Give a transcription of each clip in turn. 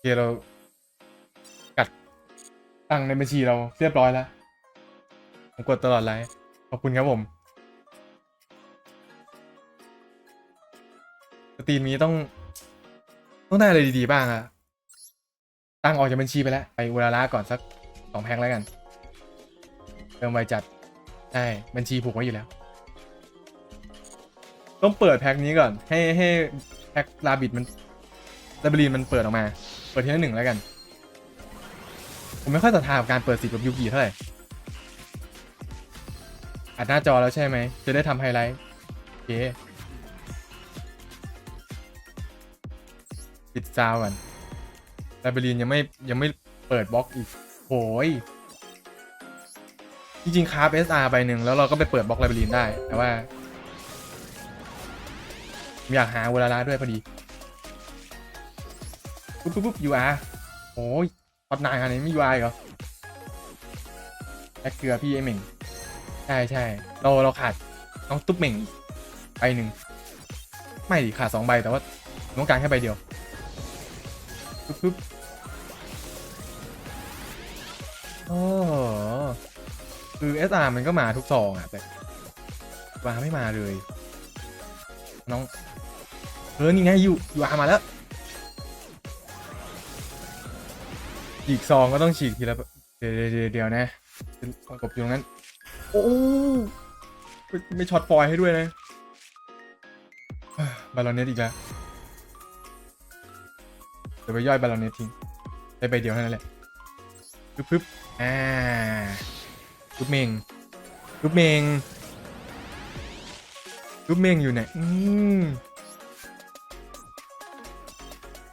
เคเรากัดตังในบัญชีเราเรียบร้อยแล้วผมกดตลอดไลฟ์ขอบคุณครับผมสตรีมนี้ต้อง ต้องได้อะไรดีๆบ้างอะตั้งออกจากบัญชีไปแล้ว ไปอุราระก่อนสักสองแพ็คแล้วกันเติมไวจัดใช่บัญชีผูกไว้อยู่แล้ว ต้องเปิดแพ็คนี้ก่อน ให้ให้แพ็คลาบิดมัน ลาบิลีนมันเปิดออกมา เปิดทีละหนึ่งแล้วกัน ผมไม่ค่อยศรัทธากับการเปิดสิบกับยูกิเท่าไหร่ อัดหน้าจอแล้วใช่ไหม จะได้ทำไฮไลท์โอเคปิดซาวก่อนลาบิลีนยังไม่ยังไม่เปิดบล็อกอีกโหยจริงๆคราฟ SR ใบหนึ่งแล้วเราก็ไปเปิดบล็อกลาบิลีนได้ แต่ว่า อยากหาเวลาละด้วยพอดี ปุ๊บปุ๊บปุ๊บ UR โอ้ยฮอตนายขนาดนี้ไม่ UR อีกเหรอแอคเกลือพี่ไอเหม่งใช่ใช่เราเราขาดน้องตุ๊บเหม่งใบหนึ่งไม่ดิขาดสองใบแต่ว่าต้องการแค่ใบเดียวปุ๊บปุ๊บโอ้คือ SR มันก็มาทุกซองอะแต่วาไม่มาเลย น้อง เออ นี่ไงยูยูอามาแล้ว ฉีกซองก็ต้องฉีกทีละเดี๋ยวเดี๋ยวเดี๋ยวเดี๋ยวนะกบอยู่ตรงนั้น โอ้ไม่ไม่ช็อตฟอยล์ให้ด้วยนะบาลอนเนตอีกแล้วเดี๋ยวไปย่อยบาลอนเนตทิ้งได้ใบเดียวเท่านั้นแหละปึ๊บปึ๊บอ่าลูกเมงลูกเมงลูกเมงอยู่ไหนอืม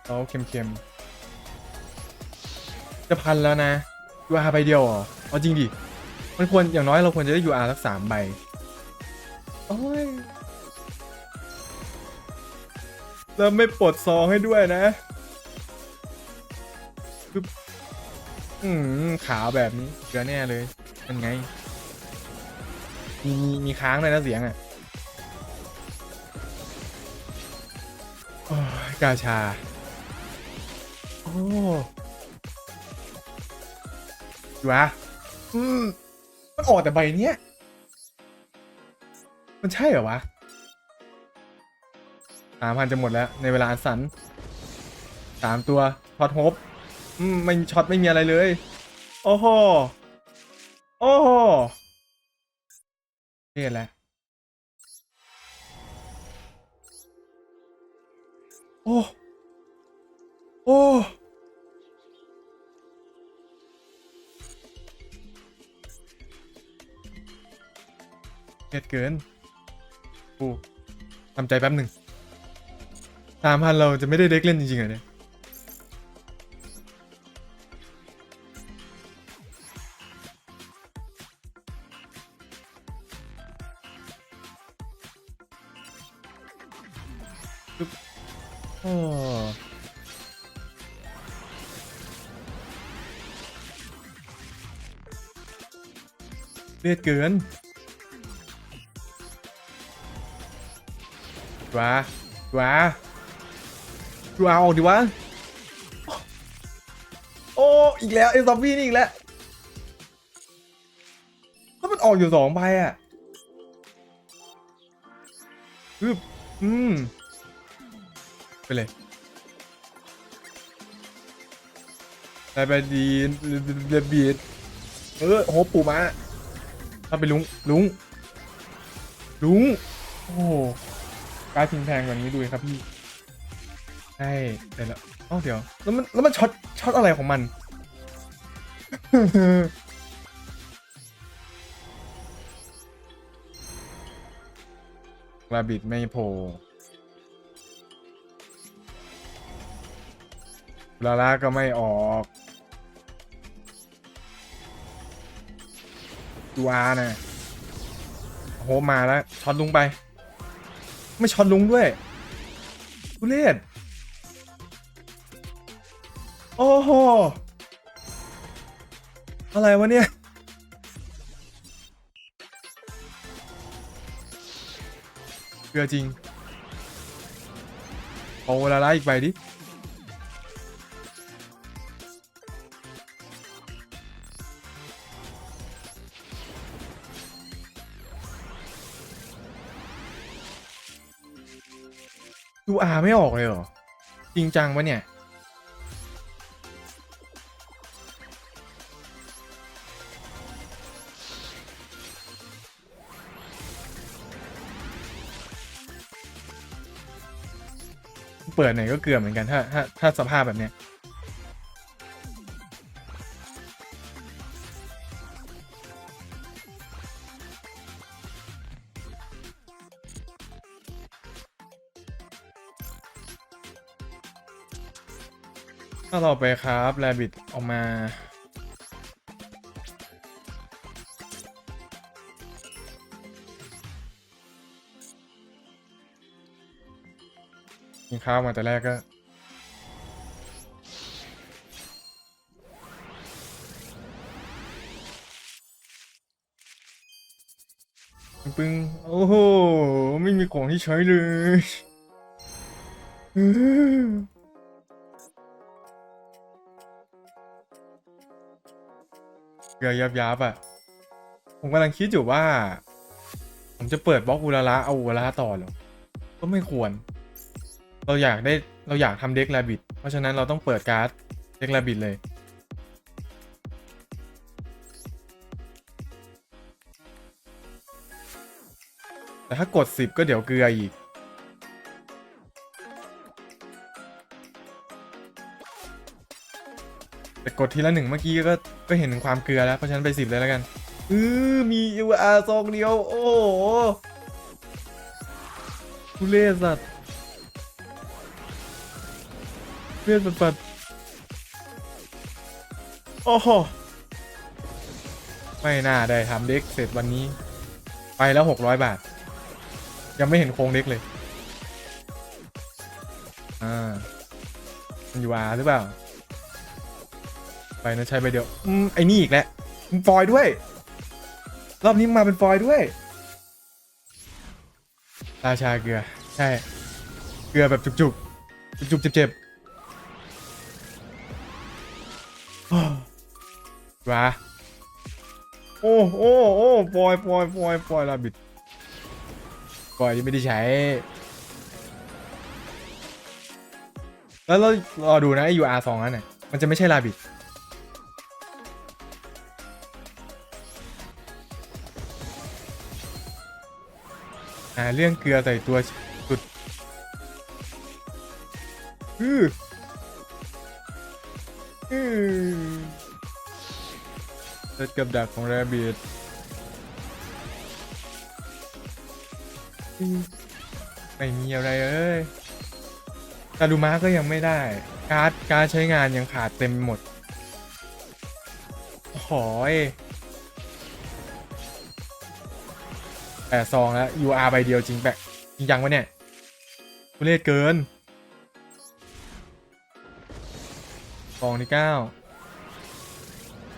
เอาเค็มๆ จะพันแล้วนะ UR ใบเดียวเหรอเอาจริงดิ มันควรอย่างน้อยเราควรจะได้ UR สักสามใบ โอ้ย แล้วไม่ปลดซองให้ด้วยนะปึ๊บอืมขาแบบนี้เกือแน่เลยมันไง มีมีมีค้างเลยนะเสียงอะกาชา โอ้ ดูอะอืมมันออกแต่ใบเนี้ย มันใช่เหรอวะสามพันจะหมดแล้วในเวลาอันสั้นสามตัวช็อตโฮปอืมไม่ช็อตไม่มีอะไรเลย โอ้โห โอ้โหเรียนแล้วโอ้ โอ้ เกิดเกินกูทำใจแป๊บหนึ่งสามพันเราจะไม่ได้เด็กเล่นจริงๆเหรอเนี่ยปึ๊บโอ้เลือดเกิน วาดวาดวาออกดิวะ โอ้ อีกแล้วไอ้ซอมบี้นี่อีกแล้วถ้ามันออกอยู่สองใบอะปึ๊บอืม ไปเลยได้ไปดีเดบีดเออโหปูมาถ้าไปลุง ลุง ลุง โอ้ การทิ้งแพงกว่านี้ดูครับพี่ใช่เดี๋ยวแล้วอ๋อเดี๋ยว แล้วมันแล้วมันช็อตช็อตอะไรของมันลาบิดไม่โผล่ลาล่าก็ไม่ออกดูอาร์นะโหมาแล้วช็อตลุงไป ไม่ช็อตลุงด้วยทุเรศโอ้โห อะไรวะเนี่ย เกลือจริง เอาลาล่อีกใบดิ ไม่ออกเลยเหรอ จริงจังปะเนี่ย เปิดไหนก็เกือบเหมือนกันถ้าถ้าถ้าสภาพแบบเนี้ย ถ้าเราไปครับแรบิ t ออกมา กินข้าวมาแต่แรกก็ปึ้งโอ้โห ไม่มีของที่ใช้เลย อื้อเกลือยับยับอะผมกำลังคิดอยู่ว่า ผมจะเปิดบล็อกอุลาระเอาอุลาระต่อหรอก็ไม่ควร เราอยากได้เราอยากทำเด็กแรบิ t เพราะฉะนั้นเราต้องเปิดการ์ดเด็กแรบิ t เลยแต่ถ้ากด 10 ก็เดี๋ยวเกลืออีก กดทีละหนึ่งเมื่อกี้ก็ก็เห็นถึงความเกลือแล้วเพราะฉะนั้นไป10เลยแล้วกันอือมี UR ซองเดียว โอ้โหทุเรศสัตว์เลือดปัดๆโอ้โห ไม่น่าได้ทำเด็กเสร็จวันนี้ ไปแล้ว600บาท ยังไม่เห็นโครงเด็กเลย อ่ามันอยู่อาหรือเปล่า ไปนะใช้ไปเดียวอืมไอ้นี่อีกแล้วฟอยด้วย รอบนี้มาเป็นฟอยด้วย ราชาเกลือ ใช่ เกลือแบบจุกๆจุกๆเจ็บๆโอ้ว้าโอ้โอ้โอ้ฟอยล์ฟอยล์ฟอยล์ฟอยลาบิดก่อนยังไม่ได้ใช้ แล้วเรารอดูนะไอ UR สองนั้นน่ะมันจะไม่ใช่ลาบิดาเรื่องเกลือใส่ตัวสุดอืออือเซตกับดักของแรบิดไม่มีอะไรเอ้ยกาดูมาก็ยังไม่ได้ การ์ดการใช้งานยังขาดเต็มหมดหอย แปดซองแล้ว UR ใบเดียวจริงแปะจริงจังวะเนี่ยทุเรศเกินซองที่เก้า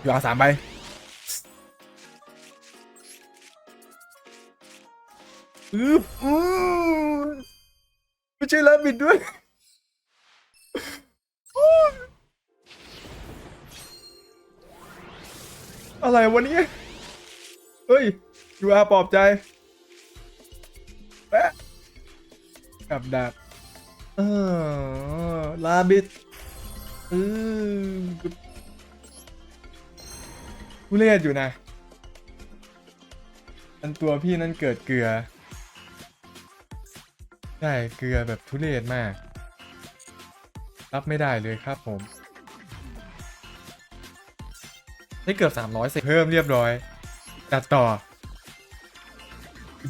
UR สามใบอึบอืมไม่ใช่แล้วบิดด้วยอะไรวันนี้เฮ้ยยูอาปลอบใจ กับดัก เออ ลาบิดเออผู้เล่นอยู่นะ อันตัวพี่นั่นเกิดเกลือ ใช่ เกลือแบบทุเรศมาก รับไม่ได้เลยครับผม ได้เกือบ300เสร็จเพิ่มเรียบร้อย จัดต่อ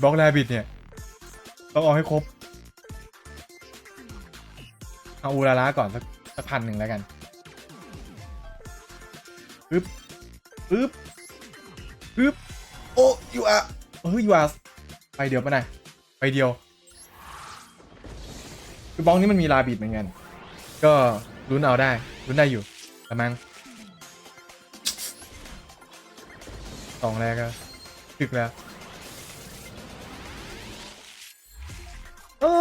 บล็อกแรบิทเนี่ย ต้องเอาให้ครบ เอาอูราระก่อนสักสักพันหนึ่งแล้วกันปึ๊บปึ๊บปึ๊บโอ้ยูอาเฮ้ยยูอาไปเดียวปะนะไปเดียว คือบล็อกนี้มันมีลาบิดเหมือนกัน ก็ลุ้นเอาได้ลุ้นได้อยู่ละมังสองแรกก็ถึกแล้วโอ้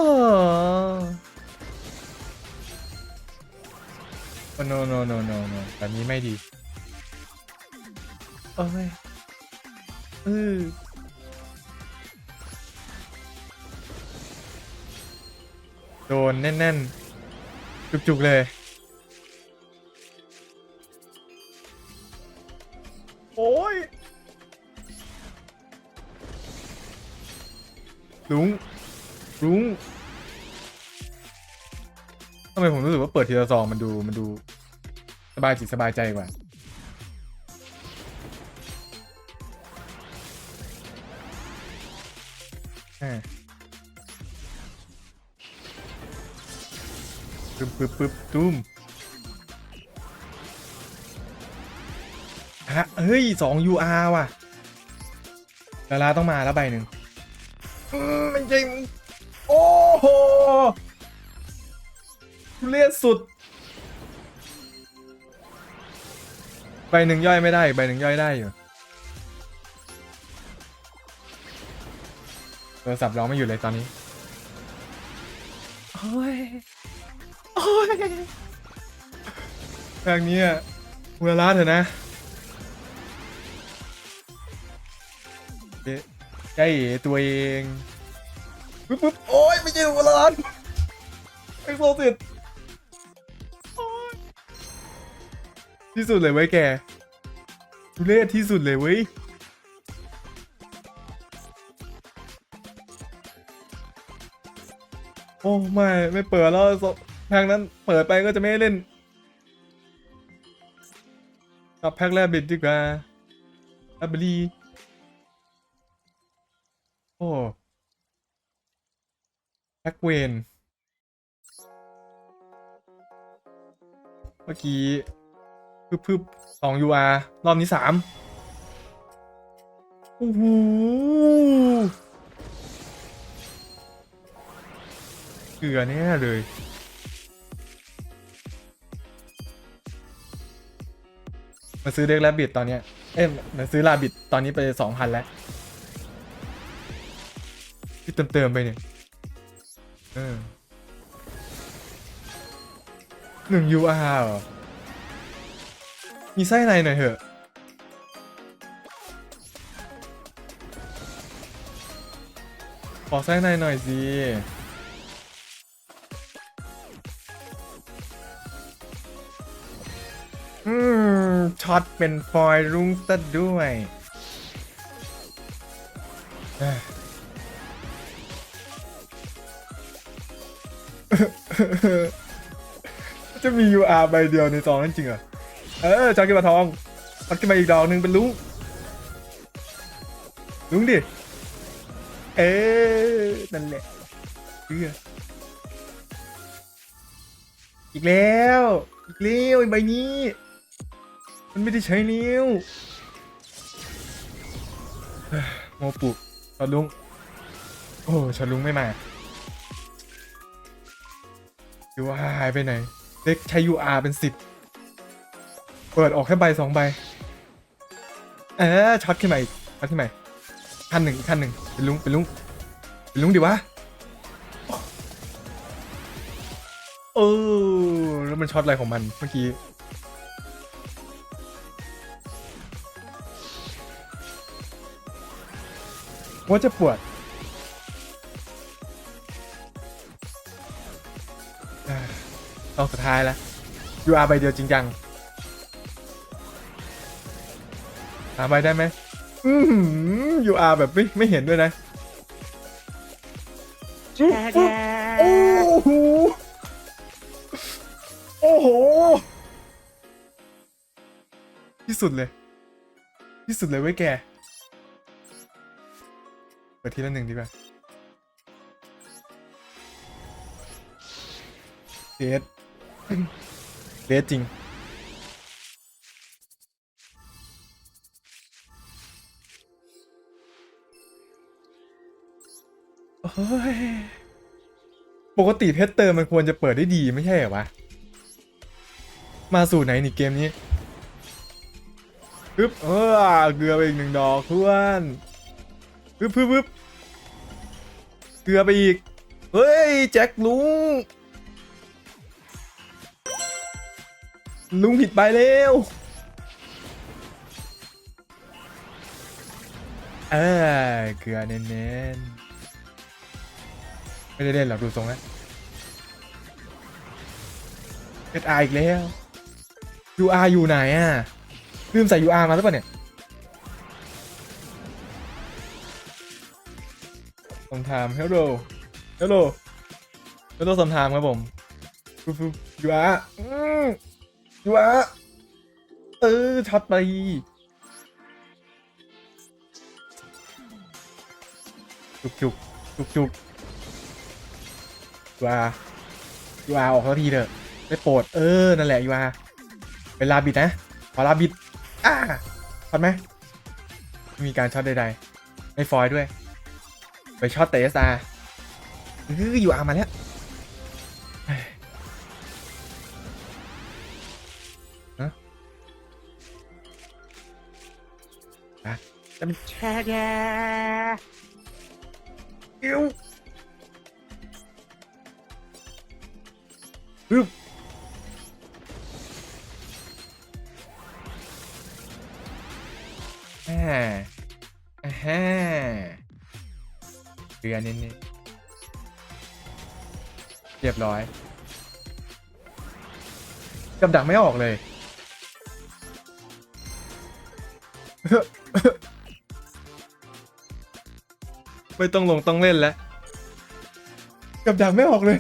โ no no no no no แบบนี้ไม่ดีโอ้ยเออโดนแน่นๆ จุกๆ เลย โอ้ยลุงลุง ทำไมผมรู้สึกว่าเปิดทีละซองมันดูมันดู สบายจิตสบายใจกว่าปึ๊บปึ๊บปึ๊บตุ้มฮะเฮ้ยสอง UR ว่ะดาราต้องมาแล้วใบหนึ่งมไม่จริงโอ้โห เลียสุด ใบหนึ่งย่อยไม่ได้อีกใบหนึ่งย่อยได้อยู่โทรศัพท์ร้องไม่อยู่เลยตอนนี้โอ้ยโอ้ยทางนี้อะเวลาเถอะนะเอ๊ะใจเอ๋ตัวเองปึ๊บปึ๊บโอ้ยไม่ใช่เวลาไอ้โซสิต ที่สุดเลยเว้ยแกทุเรศที่สุดเลยเว้ยโอ้ไม่ไม่เปิดแล้วแพ็กนั้นเปิดไปก็จะไม่เล่นกลับแพ็กแรกบิดดีกว่าอับลีโอ้แพ็กเวนเมื่อกี้ พึบพึบสอง UR รอบนี้สามโอ้โหเกลือแน่เลย มาซื้อเด็กแรบบิดตอนเนี้ย เอ้ยมาซื้อลาบิดตอนนี้ไปสองพันแล้วที่เติมเติมๆไปเนี่ยหนึ่ง UR เหรอ มีไส้ในหน่อยเถอะ ขอไส้ในหน่อยสิอืมช็อตเป็นฟอยล์รุ้งซะด้วยเอ้ยจะมี UR ใบเดียวในซองนั้นจริงเหรอ เออจอยกินปลาทองพัดขึ้นมาอีกดอกหนึ่งเป็นลุงลุงดิ เอ๊ะนั่นแหละเพื่ออีกแล้ว อีกแล้วไอ้ใบนี้ มันไม่ได้ใช้นิ้วโมปุชอลุง โอ้ชอลุงไม่มาดูว่าหายไปไหน เด็กใช้ UR เป็นสิบ เปิดออกแค่ใบสองใบ เออช็อตขึ้นมาอีกช็อตขึ้นมาขั้นหนึ่งขั้นหนึ่งเป็นลุงเป็นลุงเป็นลุงดิวะเออแล้วมันช็อตอะไรของมันเมื่อกี้ว่าจะปวดอ่าต้องสุดท้ายแล้ว UR ใบเดียวจริงจัง หาใบได้ไหมอือหือ UR แบบไม่ไม่เห็นด้วยนะโอ้โหโอ้โห ที่สุดเลย ที่สุดเลยเว้ยแกเปิดทีละหนึ่งดีกว่าเดทเดทจริง ปกติเพชรเติมมันควรจะเปิดได้ดีไม่ใช่เหรอวะ มาสู่ไหนนี่เกมนี้ปึ๊บเออเกลือไปอีกหนึ่งดอกเพื่อนปึ๊บปึ๊บปึ๊บเกลือไปอีก เฮ้ย แจ็คลุง ลุงผิดไปแล้วเออเกลือเน้นๆ ไม่ได้เล่นหรอกดูทรงแล้ว SR อีกแล้ว UR อยู่ไหนอะลืมใส่ UR มาหรือเปล่าเนี่ยสมถาม hello hello hello สมถามครับผมฟูฟู UR อืม UR เออช็อตไปจุกจุกจุกจุก ยูอายูอาออกสักทีเถอะได้โปรดเออ นั่นแหละยูอาเป็นลาบิดนะขอลาบิดอ่าช็อตไหมไม่มีการช็อตใดๆไม่ฟอยล์ด้วย ไปช็อตเตสอาเออยูอามาแล้วเฮ้ยฮะจะแช่แย่อิว ปึ๊บแฮ่แฮ่เรือนิดๆเรียบร้อยกับดักไม่ออกเลย ไม่ต้องลงต้องเล่นแล้วกับดักไม่ออกเลย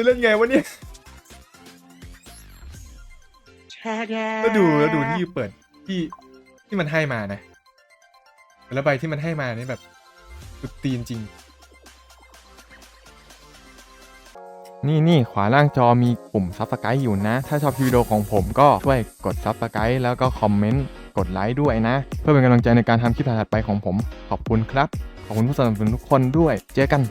จะเล่นไงวะเนี่ยแล้วดูแล้วดูที่เปิดที่ที่มันให้มานะแล้วใบที่มันให้มานี่แบบสุดตีนจริง นี่นี่ขวาล่างจอมีปุ่มซับสไ r i b e อยู่นะ ถ้าชอบวิดีโอของผมก็ช่วยกดซับสไ r i b e แล้วก็คอมเมนต์ กดไลค์ด้วยนะ เพื่อเป็นกำลังใจในการทำคลิปถัดๆไปของผม ขอบคุณครับ ขอบคุณผู้สนับสนุนทุกคนด้วย เจอกัน